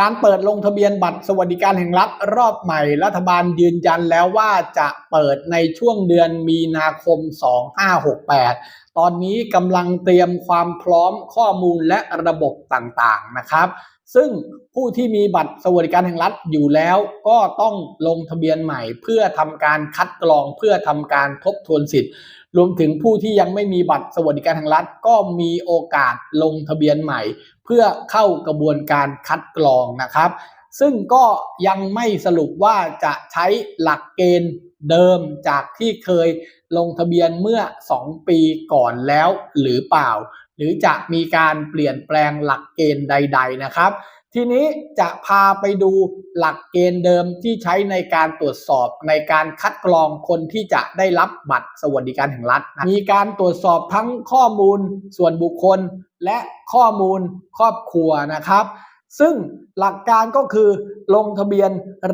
การเปิดลงทะเบียนบัตรสวัสดิการแห่งรัฐรอบใหม่ รัฐบาลยืนยันแล้วว่าจะเปิดในช่วงเดือนมีนาคม 2568 ตอนนี้กำลังเตรียมความพร้อมข้อมูลและระบบต่างๆนะครับ ซึ่งผู้ที่มีบัตรสวัสดิการแห่งรัฐอยู่แล้วก็ต้องลงทะเบียนใหม่ เพื่อทำการคัดกรองเพื่อทำการทบทวนสิทธิ์ รวมถึงผู้ที่ยังไม่มีบัตรสวัสดิการแห่งรัฐ ก็มีโอกาสลงทะเบียนใหม่ เพื่อเข้ากระบวนการคัดกรองนะครับ ซึ่งก็ยังไม่สรุปว่าจะใช้หลักเกณฑ์เดิมจากที่เคยลงทะเบียนเมื่อ 2 ปีก่อนแล้วหรือเปล่า หรือจะมีการเปลี่ยนแปลงหลักเกณฑ์ใด ๆ นะครับ ทีนี้จะพาไปดูหลักเกณฑ์เดิมที่ใช้ในการตรวจสอบในการคัดกรองคนที่จะได้รับบัตรสวัสดิการแห่งรัฐนะมีการตรวจสอบทั้งข้อมูลส่วนบุคคลและข้อมูลครอบครัวนะครับ ซึ่งหลักการก็คือลงทะเบียน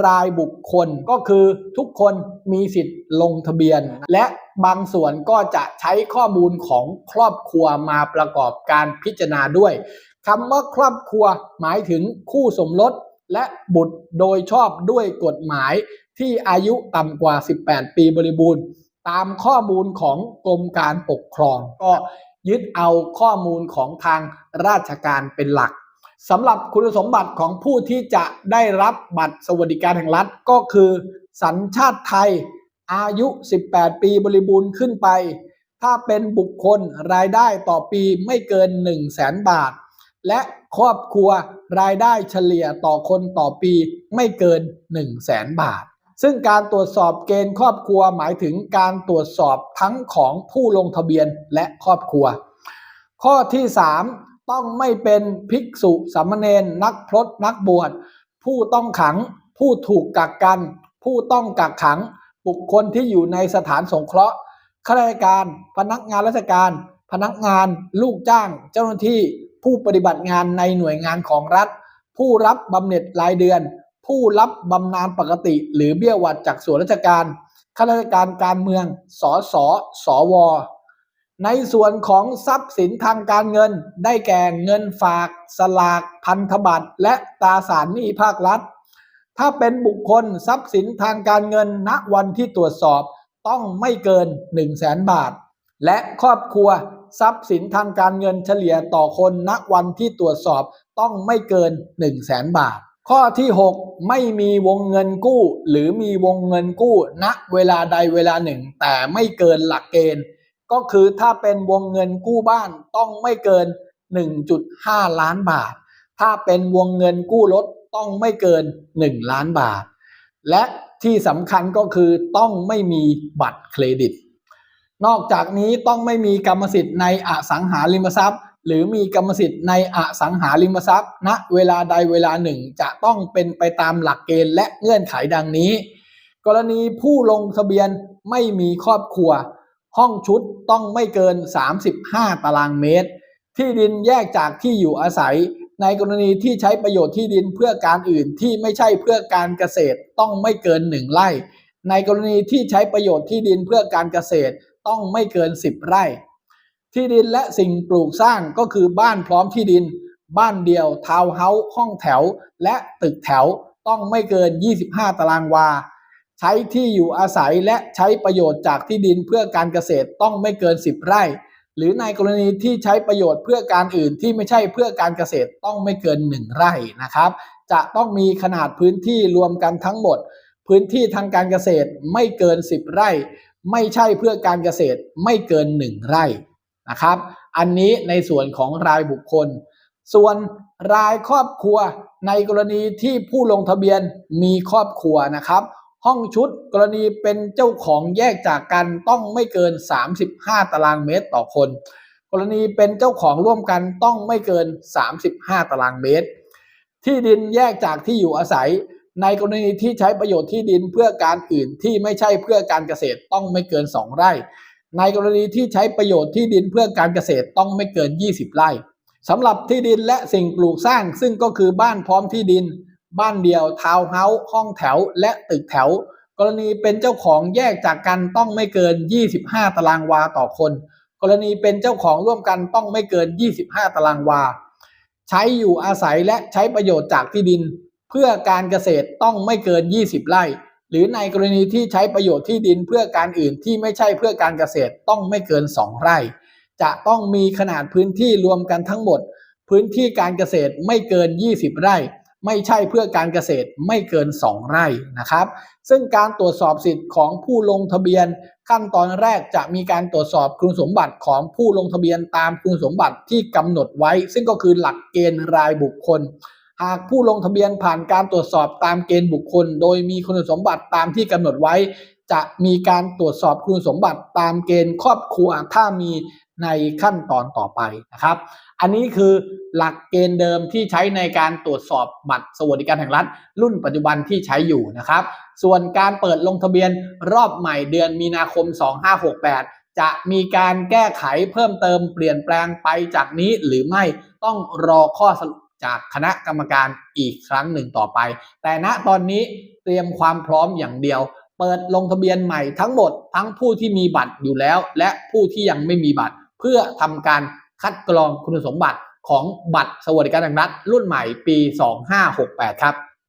รายบุคคลก็คือทุกคนมีสิทธิ์ลงทะเบียน และบางส่วนก็จะใช้ข้อมูลของครอบครัวมาประกอบการพิจารณาด้วยคำว่าครอบครัวหมายถึงคู่สมรสและบุตรโดยชอบด้วยกฎหมายที่อายุต่ำกว่า 18 ปีบริบูรณ์ ตามข้อมูลของกรมการปกครอง ก็ยึดเอาข้อมูลของทางราชการเป็นหลัก สำหรับคุณสมบัติของผู้ที่จะได้รับบัตรสวัสดิการแห่งรัฐก็คือ สัญชาติไทย อายุ 18 ปีบริบูรณ์ขึ้นไป ถ้าเป็นบุคคลรายได้ต่อปีไม่เกิน 1 0 0 0 0แสนบาท และครอบครัวรายได้เฉลี่ยต่อคนต่อปีไม่เกิน 1 0 0 0 0แสนบาท ซึ่งการตรวจสอบเกณฑ์ครอบครัวหมายถึงการตรวจสอบทั้งของผู้ลงทะเบียนและครอบครัว ข้อที่ 3 ต้องไม่เป็นภิกษุสามเณรนักพรตนักบวช ผู้ต้องขัง ผู้ถูกกักกัน ผู้ต้องกักขัง บุคคลที่อยู่ในสถานสงเคราะห์ข้าราชการพนักงานราชการ พนักงานลูกจ้าง เจ้าหน้าที่ผู้ปฏิบัติงานในหน่วยงานของรัฐ ผู้รับบำเหน็จรายเดือน ผู้รับบำนาญปกติ หรือเบี้ยหวัดจากส่วนราชการข้าราชการการเมืองสสสว ในส่วนของทรัพย์สินทางการเงิน ได้แก่เงินฝาก สลาก พันธบัตร และตราสารหนี้ภาครัฐ ถ้าเป็นบุคคลทรัพย์สินทางการเงินณวันที่ตรวจสอบต้องไม่เกิน 1 0 0 0 0แสนบาท และครอบครัวทรัพย์สินทางการเงินเฉลี่ยต่อคนณวันที่ตรวจสอบต้องไม่เกิน 1 0 0 0 0แสนบาท ข้อที่ 6 ไม่มีวงเงินกู้ หรือมีวงเงินกู้ณเวลาใดเวลาหนึ่ง แต่ไม่เกินหลักเกณฑ์ ก็คือถ้าเป็นวงเงินกู้บ้านต้องไม่เกิน 1.5 ล้านบาท ถ้าเป็นวงเงินกู้รถต้องไม่เกิน 1 ล้านบาท และที่สำคัญก็คือต้องไม่มีบัตรเครดิต นอกจากนี้ต้องไม่มีกรรมสิทธิ์ในอสังหาริมทรัพย์ หรือมีกรรมสิทธิ์ในอสังหาริมทรัพย์ ณเวลาใดเวลาหนึ่งจะต้องเป็นไปตามหลักเกณฑ์และเงื่อนไขดังนี้ กรณีผู้ลงทะเบียนไม่มีครอบครัว ห้องชุดต้องไม่เกิน 35 ตารางเมตร ที่ดินแยกจากที่อยู่อาศัย ในกรณีที่ใช้ประโยชน์ที่ดินเพื่อการอื่นที่ไม่ใช่เพื่อการเกษตรต้องไม่เกิน 1 ไร่ ในกรณีที่ใช้ประโยชน์ที่ดินเพื่อการเกษตรต้องไม่เกิน 10 ไร่ ที่ดินและสิ่งปลูกสร้างก็คือบ้านพร้อมที่ดิน บ้านเดียวทาวน์เฮาส์ห้องแถว และตึกแถวต้องไม่เกิน 25 ตารางวา ใช้ที่อยู่อาศัยและใช้ประโยชน์จากที่ดินเพื่อการเกษตรต้องไม่เกิน 10 ไร่ หรือในกรณีที่ใช้ประโยชน์เพื่อการอื่นที่ไม่ใช่เพื่อการเกษตรต้องไม่เกิน 1 ไร่นะครับ จะต้องมีขนาดพื้นที่รวมกันทั้งหมด พื้นที่ทางการเกษตรไม่เกิน 10 ไร่ ไม่ใช่เพื่อการเกษตรไม่เกิน 1 ไร่นะครับ อันนี้ในส่วนของรายบุคคล ส่วนรายครอบครัวในกรณีที่ผู้ลงทะเบียนมีครอบครัวนะครับ ห้องชุดกรณีเป็นเจ้าของแยกจากกันต้องไม่เกิน 35 ตารางเมตรต่อคน กรณีเป็นเจ้าของร่วมกันต้องไม่เกิน 35 ตารางเมตร ที่ดินแยกจากที่อยู่อาศัย ในกรณีที่ใช้ประโยชน์ที่ดินเพื่อการอื่นที่ไม่ใช่เพื่อการเกษตรต้องไม่เกิน 2 ไร่ ในกรณีที่ใช้ประโยชน์ที่ดินเพื่อการเกษตรต้องไม่เกิน 20 ไร่สำหรับที่ดินและสิ่งปลูกสร้างซึ่งก็คือบ้านพร้อมที่ดิน บ้านเดียวทาวน์เฮาส์ห้องแถวและตึกแถว กรณีเป็นเจ้าของแยกจากกันต้องไม่เกิน 25 ตารางวาต่อคน กรณีเป็นเจ้าของร่วมกันต้องไม่เกิน 25 ตารางวา ใช้อยู่อาศัยและใช้ประโยชน์จากที่ดิน เพื่อการเกษตรต้องไม่เกิน 20 ไร่ หรือในกรณีที่ใช้ประโยชน์ที่ดินเพื่อการอื่นที่ไม่ใช่เพื่อการเกษตรต้องไม่เกิน 2 ไร่ จะต้องมีขนาดพื้นที่รวมกันทั้งหมด พื้นที่การเกษตรไม่เกิน 20 ไร่ ไม่ใช่เพื่อการเกษตรไม่เกิน 2 ไร่นะครับ ซึ่งการตรวจสอบสิทธิ์ของผู้ลงทะเบียน ขั้นตอนแรกจะมีการตรวจสอบคุณสมบัติของผู้ลงทะเบียนตามคุณสมบัติที่กำหนดไว้ ซึ่งก็คือหลักเกณฑ์รายบุคคล หากผู้ลงทะเบียนผ่านการตรวจสอบตามเกณฑ์บุคคล โดยมีคุณสมบัติตามที่กำหนดไว้ จะมีการตรวจสอบคุณสมบัติตามเกณฑ์ครอบครัวถ้ามี ในขั้นตอนต่อไปนะครับ อันนี้คือหลักเกณฑ์เดิมที่ใช้ในการตรวจสอบบัตรสวัสดิการแห่งรัฐ รุ่นปัจจุบันที่ใช้อยู่นะครับ ส่วนการเปิดลงทะเบียนรอบใหม่เดือนมีนาคม 2568 จะมีการแก้ไขเพิ่มเติมเปลี่ยนแปลงไปจากนี้หรือไม่ต้องรอข้อสรุปจากคณะกรรมการอีกครั้งหนึ่งต่อไป แต่ณตอนนี้เตรียมความพร้อมอย่างเดียวเปิดลงทะเบียนใหม่ทั้งหมดทั้งผู้ที่มีบัตรอยู่แล้ว และผู้ที่ยังไม่มีบัตร พื่อทำการคัดกรองคุณสมบัติของบัตรสวัสดิการแห่งรัฐรุ่นใหม่ปี 2568 ครับ